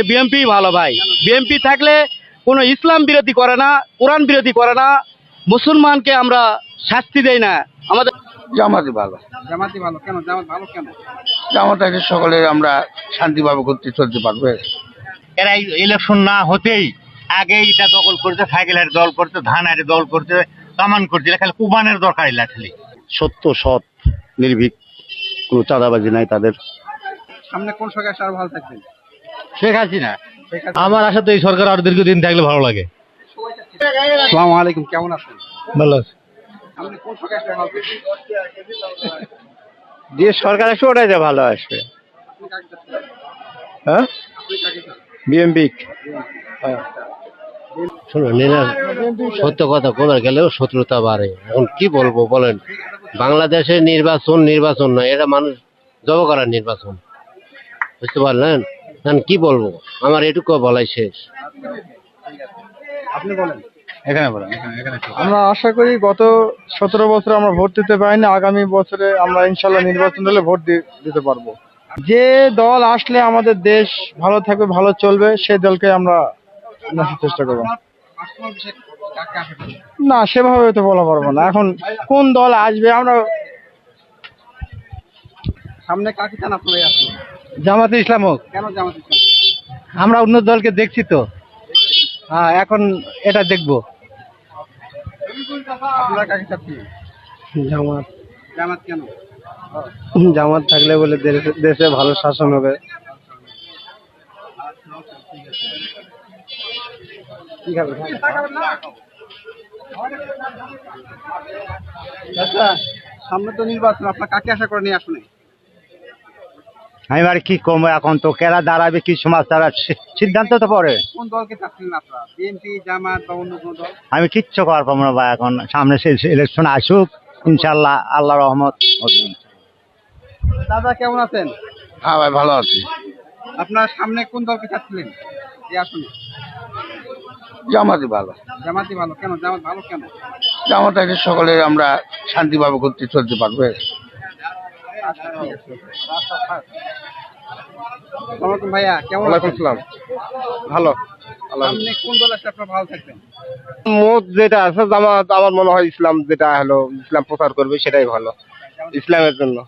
BMP ভালো ভাই। BMP থাকলে কোনো ইসলাম বিরোধী করে না কোরআন বিরোধী করে না মুসলমানকে আমরা শাস্তি দেই না। আমাদের জামাতই ভালো। জামাতি ভালো। কেন? জামাত ভালো কেন? জামাত আছে সকলে আমরা শান্তিভাবে করতে চলতে পারবে। এরা ইলেকশন না হতেই আগে এটা দখল করতে সাইকেলের দল করতে ধানের দল করতে কামান করতে খালি কুবানের দরকার এলা খালি। সত্য সৎ নির্ভীক কোনো চাঁদাবাজি নাই তাদের। সামনে কোন সরকার ভালো থাকবেন শেখ হাসিনা। আমার আশা তো এই সরকার আরও দীর্ঘদিন থাকলে ভালো লাগে। আসসালামু আলাইকুম কেমন আছেন? ভালো যে সরকার আসবে ওটাই যে ভালো আসবে। আপনি কাকে চাচ্ছেন? হ্যাঁ? কাকে চাচ্ছেন? সত্য কথা বলে গেলেও শত্রুতা বাড়ে। এখন কি বলব বলেন? বাংলাদেশের নির্বাচন নির্বাচন নয় এটা মানুষ জব করার নির্বাচন। বুঝতে পারলেন? এখন কি বলব? আমার এটুকু বলাই শেষ। আপনি বলেন। এখানে বলেন এখানে এখানে আমরা আশা করি গত সতেরো বছর আমরা ভোট দিতে পারিনি আগামী বছরে আমরা ইনশাল্লাহ নির্বাচন হলে ভোট দিতে পারব। যে দল আসলে আমাদের দেশ ভালো থাকবে ভালো চলবে সেই দলকে আমরা চেষ্টা করব। না সেভাবে তো বলা পারব না। এখন কোন দল আসবে আমরা সামনে কাকে চান আপনারা আসলে? জামাতে ইসলাম হোক। কেন জামাত ইসলাম? আমরা অন্য দলকে দেখছি তো। হ্যাঁ এখন এটা দেখব। আপনারা কাকে চাচ্ছেন? জামাত। জামাত কেন? জামাত থাকলে বলে দেশে ভালো শাসন হবে। আচ্ছা সামনে তো নির্বাচন আপনার কাকে আশা করে নিয়ে আসুন আমি আর কি কমবো এখন তো কেরা দাঁড়াবে কি সমাজ তারা সিদ্ধান্ত তো পরে। কোন দলকে চাচ্ছিলেন আপনারা? বিএনপি জামাত বা অন্য কোনো দল? আমি কিচ্ছু করার পাবো না ভাই এখন সামনে ইলেকশন আসুক ইনশাল্লাহ আল্লাহ রহমত। দাদা কেমন আছেন? হ্যাঁ ভাই ভালো আছি। আপনার সামনে কোন দলকে চাচ্ছিলেন? এই জামাতই ভালো। জামাতি ভালো। কেন? জামাত ভালো কেন? জামাত সকলে আমরা শান্তিভাবে করতে চলতে পারবে আচ্ছা ঠিক আছে আসসালামু আলাইকুম ভাইয়া কেমন আছেন? ভালো কোন দল আসলে ভালো থাকবেন? মোট যেটা আছে জামাত আমার মনে হয় ইসলাম যেটা হলো ইসলাম প্রচার করবে সেটাই ভালো ইসলামের জন্য।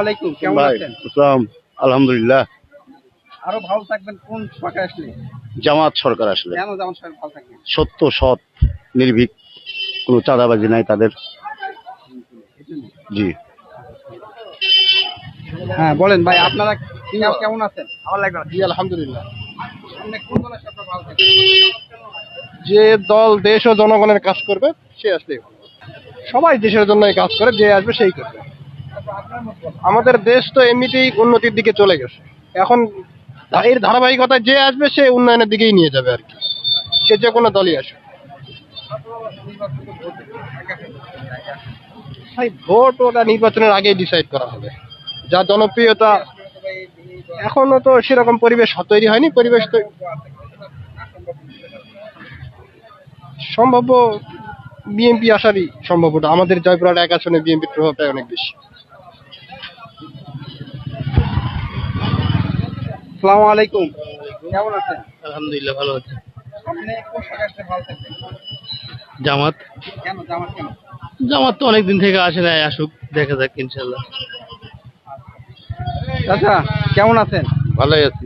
আলাইকুম কেমন আছেন? আলহামদুলিল্লাহ। আরও ভালো থাকবেন কোন সরকার আসলে? জামাত সরকার আসলে। জামাত সরকার ভালো থাকবেন সত্য সৎ নির্ভীক। কোনো চাঁদাবাজি নাই তাদের। জি। হ্যাঁ বলেন ভাই আপনারা কেমন- কেমন আছেন? ভালো লাগবে জি আলহামদুলিল্লাহ। যে দল দেশ ও জনগণের কাজ করবে সে আসলে সবাই দেশের জন্যই কাজ করে যে আসবে সেই করবে। আমাদের দেশ তো এমনিতেই উন্নতির দিকে চলে গেছে। এখন এর ধারাবাহিকতায় যে আসবে সে উন্নয়নের দিকেই নিয়ে যাবে আর কি। সে যে কোনো দলই আসবে ভোট ওটা নির্বাচনের আগেই ডিসাইড করা হবে। যা জনপ্রিয়তা এখনও তো সেরকম পরিবেশ তৈরি হয়নি পরিবেশ তো সম্ভাব্য বিএনপি আসারই সম্ভাবনা আমাদের জয়পুরহাট এক আসনে বিএনপির প্রভাবটা অনেক বেশি। আসসালামু আলাইকুম। কেমন আছেন? আলহামদুলিল্লাহ ভালো আছে। সামনে কোন সরকার আসলে ভালো থাকবেন? জামাত। জামাত তো অনেকদিন থেকে আসে না আসুক দেখা যাক ইনশাল্লাহ। আচ্ছা কেমন আছেন? ভালোই আছি।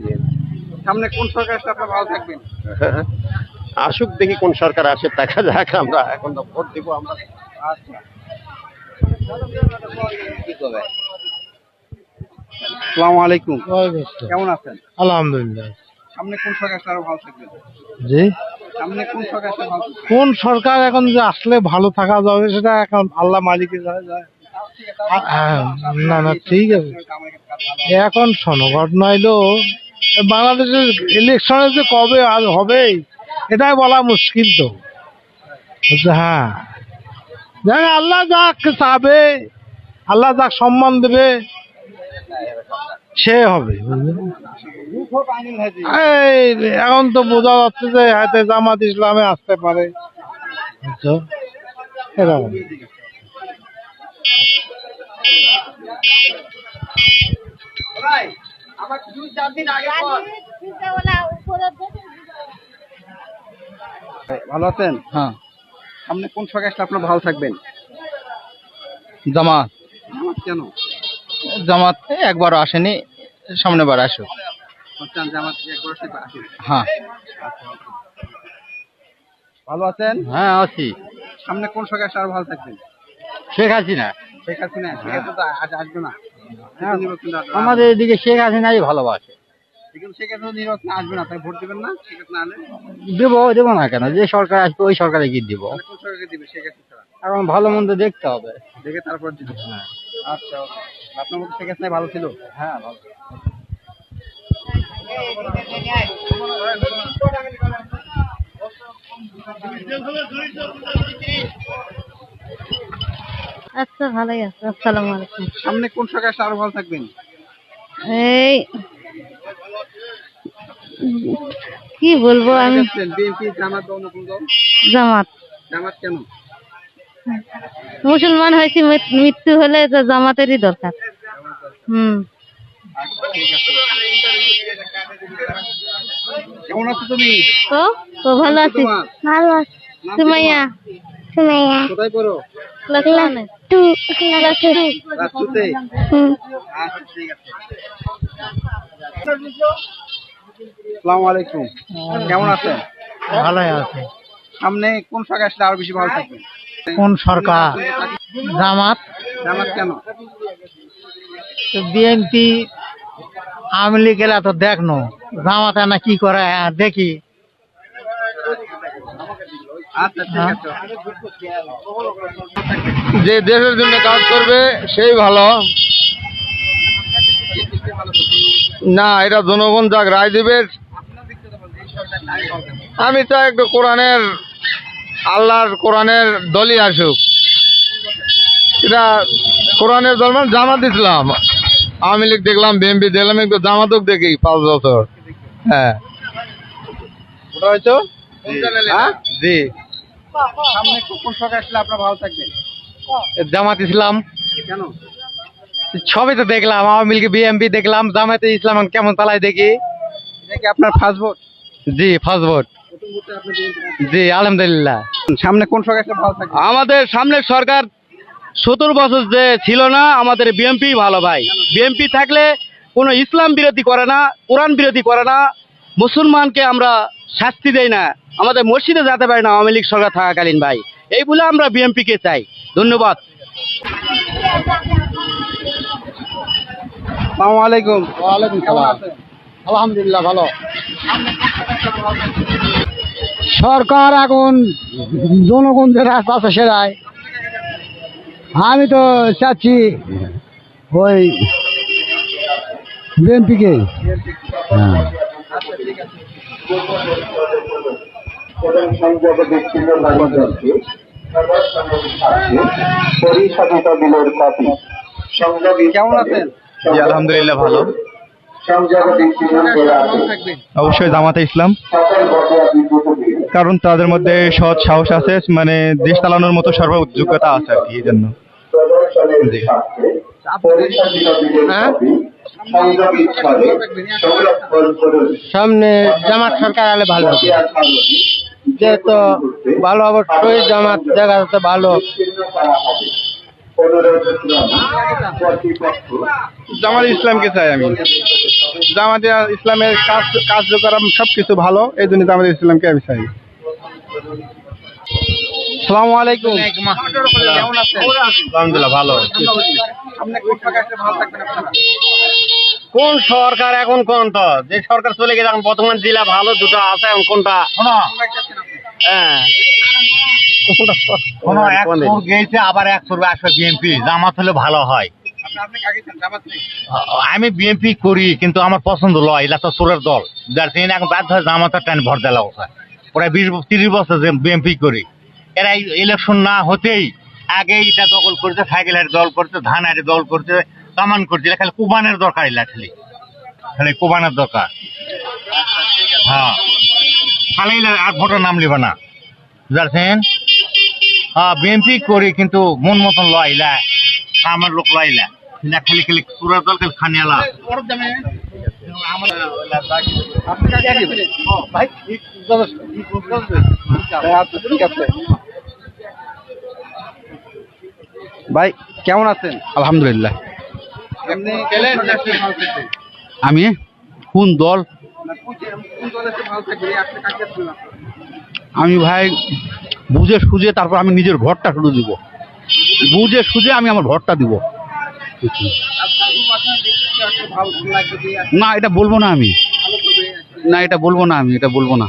সামনে কোন সরকার আসলে আপনারা ভালো থাকবেন? আসুক দেখি কোন সরকার আসে দেখা যাক আমরা এখন তো ভোট দিব আমরা আচ্ছা। আসসালামু আলাইকুম। কেমন আছেন? আলহামদুলিল্লাহ। সামনে কোন সরকার আসলে আরও ভালো থাকবেন? জি। কোন সরকার এখন যে আসলে ভালো থাকা যাবে সেটা এখন আল্লাহ যায় হ্যাঁ, না না ঠিক আছে। এখন শোনো ঘটনা হইল বাংলাদেশের ইলেকশনে যে কবে আর হবে এটাই বলা মুশকিল তো? হ্যাঁ। দেখ আল্লাহ যাক চাবে আল্লাহ যাক সম্মান দেবে। সে হবে। এখন তো বোঝা যাচ্ছে যে হাতে জামাত ইসলামে আসতে পারে। এরকম। ভালো আছেন? হ্যাঁ। আপনি কোন সরকার আসলে আপনার ভালো থাকবেন? জামাত। জামাত কেন? জামাত একবার আসেনি সামনে বার আসুক। চান জামাত একবার আসলে আসুন। হ্যাঁ। ভালো আছেন? হ্যাঁ আছি। সামনে কোন সরকার আসলে আরও ভালো থাকবেন? শেখ হাসিনা। শেখ হাসিনা শেখ হাসিনা তো আজ আসবে না। না। আমাদের এদিকে শেখ হাসিনাই ভালোবাসে। দেবো দেবো না কেন? যে সরকার আসবে ওই সরকারে কি দিব? এখন ভালো মন্দ দেখতে হবে। দেখে তারপর আচ্ছা. আপনার শেখ হাসিনা ভালো ছিল? হ্যাঁ ভালো। আচ্ছা ভালোই আছে। আসসালামু আলাইকুম। সামনে কোন সরকার আরও ভালো থাকবেন? এই কি বলব আমি? বিএনপি জামাত জামাত। জামাত কেন? মুসলমান হয়েছি মৃত্যু হলে তো জামাতেরই দরকার। হুম। কেমন আছো তুমি? ভালো আছি। তোমার? ভালো আছি। সুমাইয়া। সুমাইয়া। কোথায় পড়ো? Class two class two class টুতে হুম। আচ্ছা ঠিক আছে। আসসালামু আলাইকুম। কেমন আছেন? ভালোই আছে। সামনে কোন সরকার আসলে আরও বেশি ভালো থাকবেন কোন সরকার? জামাত। জামাত কেন? বিএনপি আওয়ামী লীগ এলা তো দেখনো জামাত না কি করে হ্যাঁ, দেখি। আচ্ছা আছে। যে দেশের জন্য কাজ করবে সেই ভালো। না এটা জনগণ যাক রায় দিবে। আমি চাই একটু কোরআনের আল্লাহর কোরআনের দলই আসুক। এটা কোরআনের দল মানে জামাত ইসলাম। আওয়ামী লীগ দেখলাম বিএনপি দেখলাম একটু জামাতক দেখি পাঁচ বছর। হ্যাঁ। ওটা হয়েছে হ্যাঁ? জি। সামনে কোন সরকার আসলে আপনার ভালো থাকবেন। জামাত ইসলাম। কেন? সবই তো দেখলাম আওয়ামী লীগ বিএমপি দেখলাম জামাতে ইসলাম কেমন চালায় দেখি। আপনার ফার্স্ট ভোট জি ফার্স্ট ভোট জি আলহামদুলিল্লাহ। সামনে কোন সরকার ভালো থাকবে আমাদের সামনের সরকার সতেরো বছর যে ছিল না আমাদের বিএমপি ভালো ভাই। বিএমপি থাকলে কোনো ইসলাম বিরোধী করে না কোরআন বিরোধী করে না। মুসলমানকে আমরা শাস্তি দেই না। আমাদের মসজিদে যেতে পারি না আওয়ামী লীগ সরকার থাকাকালীন ভাই। এই বলে আমরা বিএমপিকে চাই। ধন্যবাদ। আসসালামু আলাইকুম। ওয়ালাইকুম সালাম। আলহামদুলিল্লাহ ভালো। সরকার এখন জনগণ যে রাস্তা আছে সেটাই আমি তো চাচ্ছি ওই বিএনপিকে। হ্যাঁ। কেমন আছেন? আলহামদুলিল্লাহ ভালো। অবশ্যই জামাতে ইসলাম। কারণ তাদের মধ্যে সৎ সাহস আছে মানে দেশ চালানোর মতো সর্ব যোগ্যতা আছে আর কি এই জন্য। হ্যাঁ? সামনে জামাত সরকার আলে ভালো যেহেতু ভালো অবশ্যই জামাত দেখা যাচ্ছে ভালো জামাত ইসলামকে চাই আমি। জামাতে ইসলামের কাজ কার্যক্রম সবকিছু ভালো এই জন্য জামাত ইসলামকে আমি চাই। সালামু আলাইকুম। আলহামদুলিল্লাহ ভালো কোন সরকার আসলে ভালো থাকবেন আপনারা? কোন সরকার এখন কোন তো? যে সরকার চলে গেছে এখন বর্তমান জেলা ভালো দুটো আছে এখন কোনটা? হ্যাঁ। কোনো এক গেছে আবার এক সুর আসবে বিএনপি। জামাত হলে ভালো হয়। আমি বিএনপি করি, কিন্তু আমার পছন্দ লয়, এটা তো সুরের দল। যার জন্য এখন বাধ্য হয় জামাতের টান ভর দেওয়া অবস্থা প্রায় বিশ তিরিশ বছর যে বিএনপি করি। এরা ইলেকশন না হতেই আগে এটা দখল করছে সাইকেল হাটে দল করছে ধান হাটে দল করছে, কামান করছে খালি কুবানের দরকার এলা খালি। খালি কুবানের দরকার। হ্যাঁ। খালি আর ভোটার নাম লিবে না। বুঝাচ্ছেন হ্যাঁ বিএনপি করি, কিন্তু মন মতন লয় ইলা আমার লোক লয় ইলা না খালি খালি সুরের দল খালি খানিয়ালা ভাই কেমন আছেন? আলহামদুলিল্লাহ। আমি? কোন দল? আমি ভাই বুঝে সুঝে তারপর আমি নিজের ভোটটা শুরু দিব। বুঝে সুঝে আমি আমার ভোটটা দিব। না, এটা বলব না আমি। না, এটা বলব না আমি, এটা বলব না।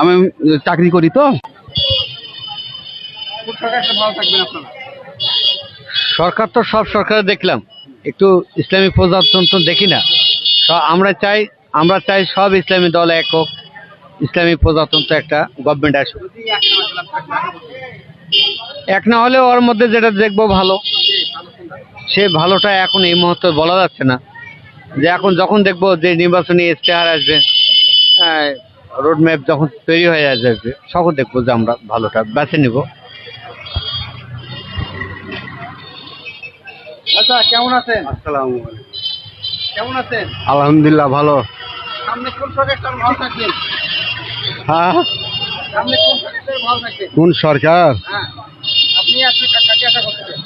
আমি চাকরি করি তো। সরকার তো সব সরকার দেখলাম। একটু ইসলামিক প্রজাতন্ত্র দেখি না। আমরা চাই আমরা চাই সব ইসলামী দল এক হোক, ইসলামী প্রজাতন্ত্র একটা গভর্নমেন্ট আসুক। এক না হলে ওর মধ্যে যেটা দেখব ভালো। সে ভালোটা এখন এই মুহূর্তে বলা যাচ্ছে না। যে এখন যখন দেখব যে নির্বাচনী ইশতেহার আসবে রোড ম্যাপ যখন তৈরি হয়ে যাবে তখন দেখব যে আমরা ভালোটা বেছে নিব। আচ্ছা কেমন আছেন? আসসালামু কেমন আছেন? আলহামদুলিল্লাহ ভালো। সামনে কোন সরকার ভালো থাকবেন? হ্যাঁ? সামনে কোন সরকার ভালো থাকবেন? কোন সরকার? হ্যাঁ। আপনি আসলে কাকে আশা করতেছেন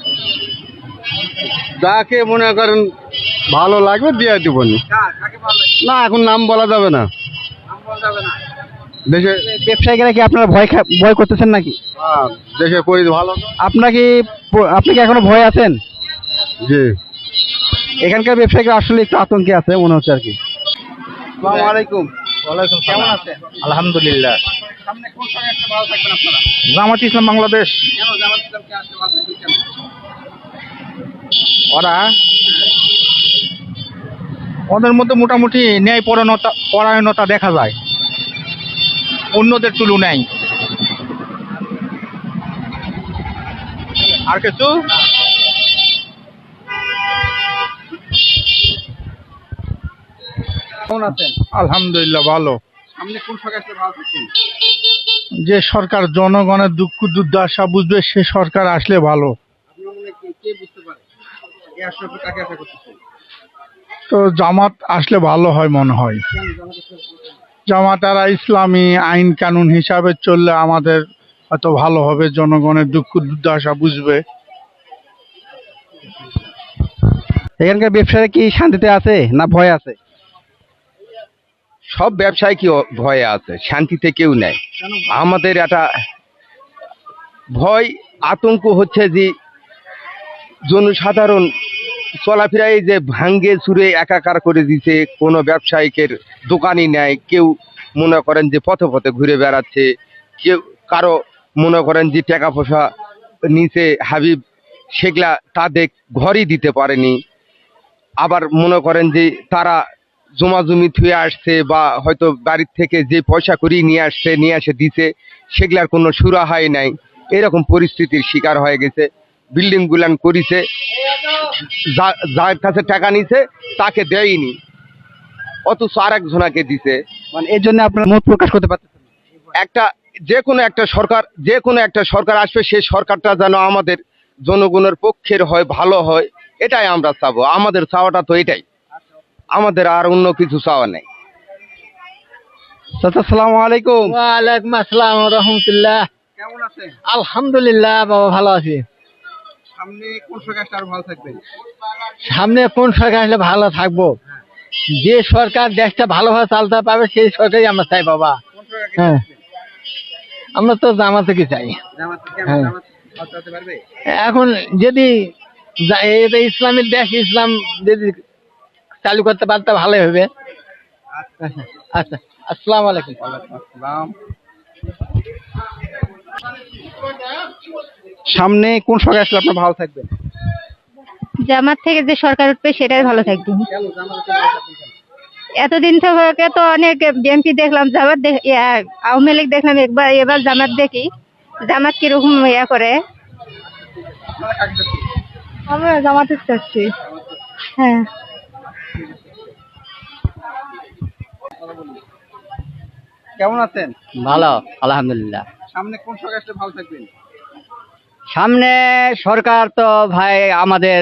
যাকে মনে করেন ভালো লাগবে দিয়ে দিব নি। কার কাকে ভালো লাগছে না এখন নাম বলা যাবে না। নাম বলা যাবে না। দেশে ব্যবসায়ীরা কি আপনারা ভয় খা- ভয় করতেছেন নাকি? হ্যাঁ, দেশে পরি ভালো আপনার কি আপনি কি এখনও ভয় আছেন? জি। এখানকার ব্যবসায়ীরা আসলে একটু আতঙ্কে আছে মনে হচ্ছে আর কি। আসসালামু আলাইকুম। ওয়ালাইকুম কেমন আছেন? আলহামদুলিল্লাহ। সামনে কোন ভালো থাকবেন আপনারা? জামাত ইসলাম বাংলাদেশ। কেন জামাত ইসলামকে ভালো থাকবেন কেন? ওরা ওদের মধ্যে মোটামুটি ন্যায় পরায়ণতা পরায়ণতা দেখা যায়। অন্যদের তুলনায়। আর কিছু? আলহামদুলিল্লাহ ভালো। যে সরকার জনগণের দুঃখ দুর্দশা বুঝবে সে সরকার আসলে ভালো। পারে কাকে আশা করতেছেন তো জামাত আসলে ভালো হয় মনে হয়। জামাত ইসলাম জামাতারা ইসলামী আইন কানুন হিসাবে চললে আমাদের হয়তো ভালো হবে জনগণের দুঃখ দুর্দশা বুঝবে। এখানকার ব্যবসায়ী কি শান্তিতে আছে না ভয় আছে? সব ব্যবসায় কি ভয়ে আছে শান্তিতে কেউ নেই। আমাদের একটা ভয় আতঙ্ক হচ্ছে যে জনসাধারণ চলাফেরায় যে ভাঙ্গে চুরে একাকার করে দিছে, কোনো ব্যবসায়িকের দোকানই নেয় কেউ মনে করেন যে পথে পথে ঘুরে বেড়াচ্ছে, কেউ কারও মনে করেন যে টাকা পয়সা নিচে হাবিব সেগুলা তাদের ঘরই দিতে পারেনি। আবার মনে করেন যে তারা জমা জমি থুয়ে আসছে বা হয়তো বাড়ির থেকে যে পয়সা করি নিয়ে আসছে, নিয়ে এসে দিছে, সেগুলার কোনো সুরাহাই নাই। এরকম পরিস্থিতির শিকার হয়ে গেছে। বিল্ডিং গুলান করিছে যার কাছে টাকা নিছে তাকে দেয়নি। অথচ আর একজনাকে দিছে। মানে এর জন্য আপনার মত প্রকাশ করতে পারতেছেন একটা যে কোনো একটা সরকার যে কোনো একটা সরকার আসবে সেই সরকারটা যেন আমাদের জনগণের পক্ষের হয় ভালো হয় এটাই আমরা চাবো। আমাদের চাওয়াটা তো এটাই। আমাদের আর অন্য কিছু চাওয়া নেই। চাচা সালাম আলাইকুম। ওয়ালাইকুম আসসালাম রহমতুল্লাহ। কেমন আছেন? আলহামদুলিল্লাহ বাবা ভালো আছি। সামনে কোন সরকার আরও ভালো থাকবেন সামনে কোন সরকার আসলে ভালো থাকব? যে সরকার দেশটা ভালোভাবে চালতে পারবে সেই সরকারই আমরা চাই বাবা। হ্যাঁ। আমরা তো জামাতে কি চাই হ্যাঁ। ভালো এখন যদি ইসলামের দেশ ইসলাম যদি চালু করতে পারতে ভালোই হবে। আচ্ছা। আচ্ছা। আসসালামু আলাইকুম। আসসালাম। সামনে কোন সরকার আসলে আপনার ভালো থাকবেন জামাত থেকে যে সরকার উঠবে সেটাই ভালো থাকবে? এতদিন থেকে তো অনেক বিএনপি দেখলাম জামাত দেখ- আওয়ামী লীগ দেখলাম একবার এবার জামাত দেখি জামাত কীরকম ইয়া করে? আমরা জামাতে চাচ্ছি হ্যাঁ। কেমন আছেন? ভালো আলহামদুলিল্লাহ। সামনে কোন সরকার আসলে ভালো থাকবেন? সামনে সরকার তো ভাই আমাদের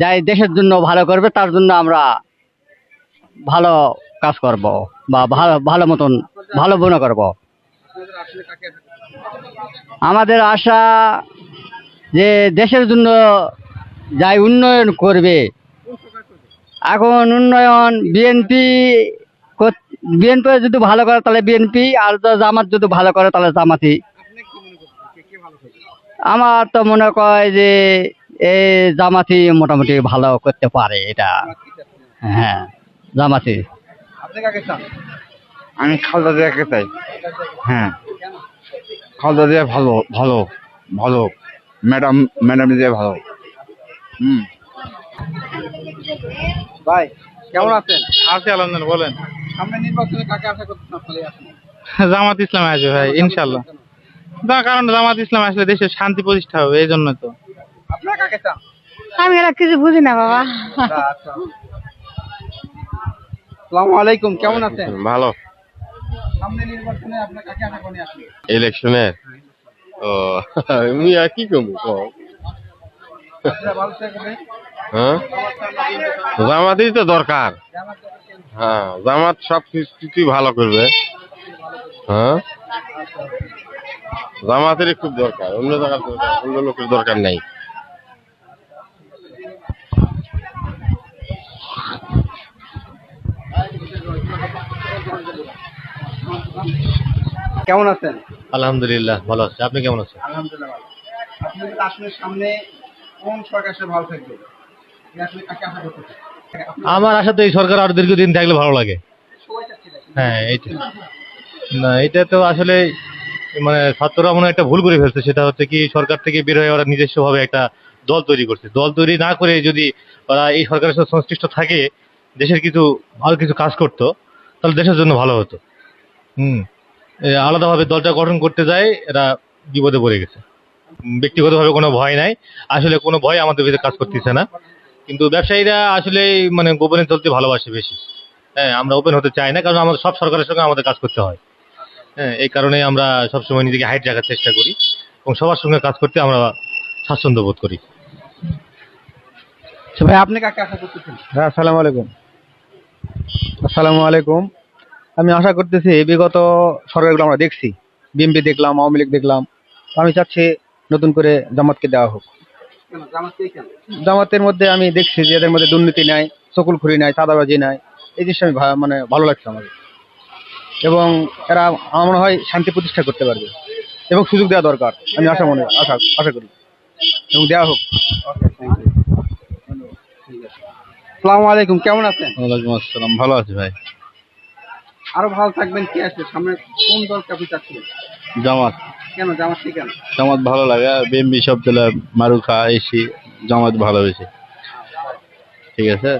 যাই দেশের জন্য ভালো করবে, তার জন্য আমরা ভালো কাজ করব বা ভালো ভালো মতন, ভালো মনে করব। আমাদের আশা যে দেশের জন্য যাই উন্নয়ন করবে, এখন উন্নয়ন বিএনপি বিএনপি যদি ভালো করে তাহলে বিএনপি, আর জামাত যদি ভালো করে তাহলে জামাতি আমার তো মনে করে যে এই জামাতি মোটামুটি ভালো করতে পারে এটা। হ্যাঁ জামাতি। আমি খালদা জিয়াকে চাই। হ্যাঁ খালদা জিয়া ভালো ভালো ভালো। ম্যাডাম ম্যাডাম জিয়া ভালো। হুম। ভাই কেমন আছেন? আছে আলহামদুলিল্লাহ বলেন। সামনে নির্বাচনে কাকে আশা করতেছেন জামাত ইসলাম আসবে ভাই ইনশাল্লাহ না কারণ জামাত ইসলাম আসলে দেশের শান্তি প্রতিষ্ঠা হবে এই জন্য তো। আপনারা কাকে চান? আমি এরা কিছু বুঝি না বাবা। আচ্ছা। আসসালামু আলাইকুম কেমন আছেন? ভালো। সামনে নির্বাচনে আপনার কাকে আশা করেন আসলে ইলেকশনে? ও আমি আর কি করব ভালো থাকবে হ্যাঁ? জামাতই তো দরকার। হ্যাঁ জামাত সব কিছুই ভালো করবে। হ্যাঁ? জামাতেরই খুব দরকার অন্য জায়গার দরকার অন্য লোকের দরকার নেই। কেমন আছেন? আলহামদুলিল্লাহ ভালো আছে। আপনি কেমন আছেন? আলহামদুলিল্লাহ আসলে সামনে কোন সরকার আসলে ভালো থাকবে আসলে কাকে আশা করতেছেন আমার আশা তো এই সরকার আরও দীর্ঘদিন থাকলে ভালো লাগে। হ্যাঁ এইটা। না এটা তো আসলে মানে ছাত্ররা মনে একটা ভুল করে ফেলছে। সেটা হচ্ছে কি, সরকার থেকে বের হয়ে ওরা নিজস্ব ভাবে একটা দল তৈরি করছে। দল তৈরি না করে যদি ওরা এই সরকারের সাথে সংশ্লিষ্ট থাকে, দেশের কিছু আরও কিছু কাজ করতো, তাহলে দেশের জন্য ভালো হতো। হুম। আলাদাভাবে দলটা গঠন করতে যায়, এরা বিপদে পড়ে গেছে। ব্যক্তিগতভাবে কোনো ভয় নাই। আসলে কোনো ভয় আমাদের ভিতরে কাজ করতেছে না। কিন্তু ব্যবসায়ীরা আসলে মানে গোপনে চলতে ভালোবাসে বেশি। হ্যাঁ আমরা ওপেন হতে চাই না, কারণ আমাদের সব সরকারের সঙ্গে আমাদের কাজ করতে হয়। হ্যাঁ এই কারণে আমরা সবসময় নিজেকে হাইট রাখার চেষ্টা করি এবং সবার সঙ্গে কাজ করতে আমরা স্বাচ্ছন্দ্য বোধ করি। আচ্ছা ভাই আপনি কাকে আশা করতেছেন? হ্যাঁ আসসালামু আলাইকুম। আসসালামু আলাইকুম। আমি আশা করতেছি বিগত সরকারগুলো আমরা দেখছি। বিএমপি দেখলাম আওয়ামী লীগ দেখলাম। আমি চাচ্ছি নতুন করে জামাতকে দেওয়া হোক। কেন জামাত কে কেন? জামাতের মধ্যে আমি দেখছি যে এদের মধ্যে দুর্নীতি নাই চকুলখুরি নাই চাঁদাবাজি নাই। এই জিনিসটা আমি মানে ভালো লাগছে আমাদের। এবং এরা আমার মনে হয় শান্তি প্রতিষ্ঠা করতে পারবে। এবং সুযোগ দেওয়া দরকার। আমি আশা মনে আশা আশা করি। এবং দেওয়া হোক। আসসালামু আলাইকুম কেমন আছেন? ওয়ালাইকুম আসসালাম ভালো আছি ভাই। আরও ভালো থাকবেন কে আসবে সামনে কোন দলকে আপনি চাচ্ছিলেন জামাত। কেন জামাত কে কেন? জামাত ভালো লাগে আর বিএমপি সব দিলে মারুখা এসি জামাত ভালো বেশি। ঠিক আছে।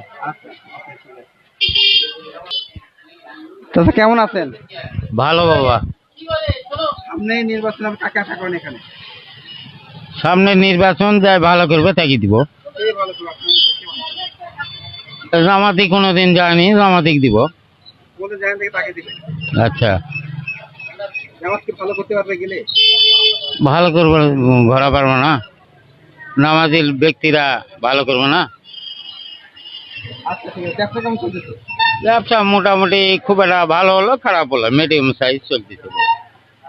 চাচা কেমন আছেন? ভালো বাবা। সামনে নির্বাচনে কাকে আশা করেন এখানে? সামনে নির্বাচন যায় ভালো করবে তাকে দিব। করবে? জামাতি কোনোদিন যায়নি জামাতিক দিব। আচ্ছা। ভালো করতে পারবে গেলে? ভালো করবে ঘোরা পারব না। নামাজিল ব্যক্তিরা ভালো করবে না। আচ্ছা ঠিক আছে। ব্যবসা মোটামুটি খুব একটা ভালো হলো খারাপ হলো মিডিয়াম সাইজ চলতেছে।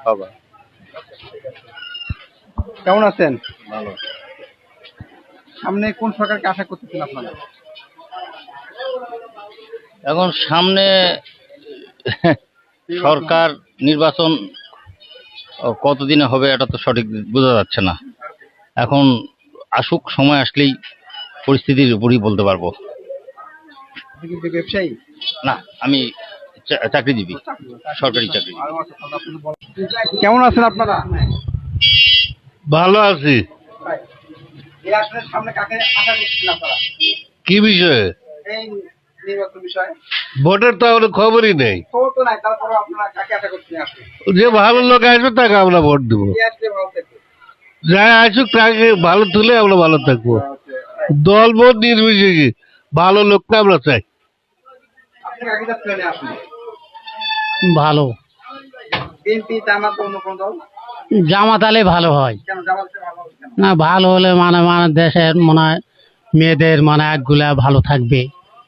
হবে। কেমন আছেন? ভালো। সামনে কোন সরকারকে আশা করতেছেন আপনারা? এখন সামনে সরকার নির্বাচন কতদিনে হবে এটা তো সঠিক বোঝা যাচ্ছে না। এখন আসুক সময় আসলেই পরিস্থিতির উপরই বলতে পারব। ব্যবসায়ী? না আমি চাকরিজীবী সরকারি চাকরি কেমন আছেন আপনারা? ভালো আছি। এই আসনের সামনে কাকে আশা করতেছেন আপনারা? কি বিষয়ে? এই নির্বাচন বিষয়ে। ভোটের তো আমাদের খবরই নেই। খবর তো নাই তারপরে আপনারা কাকে আশা করতেছেন আসলে যে ভালো লোক আসবে তাকে আমরা ভোট দেবো। যারা আসুক তাকে ভালো তুলে আমরা ভালো থাকব। দল ভোট নির্বিশেষে ভালো লোককে আমরা চাই আপনি কাকে যাচ্ছিলেন আসলে ভালো। জামাত আলে ভালো হয়। না ভালো হলে মানে মানে দেশের মনে হয় মেয়েদের মানে আগগুলা ভালো থাকবে।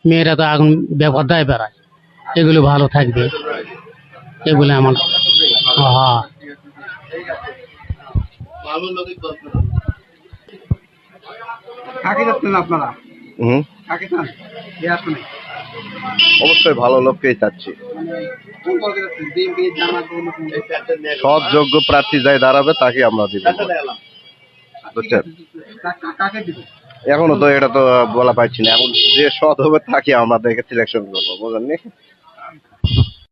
মেয়েরা তো এখন ব্যাপার দায় বেড়ায়। এগুলো ভালো থাকবে। এগুলো আমার হ্যাঁ কাকে যাচ্ছেন আপনারা? হুম? কাকে চান? এ আসনে? অবশ্যই ভালো লোককেই চাচ্ছি। সৎ যোগ্য প্রার্থী যাই দাঁড়াবে তাকে আমরা দিব। বুঝছেন? এখনও তো এটা তো বলা পাচ্ছি না। এখন যে সৎ হবে তাকে আমরা দেখে সিলেকশন করব, বুঝলেন?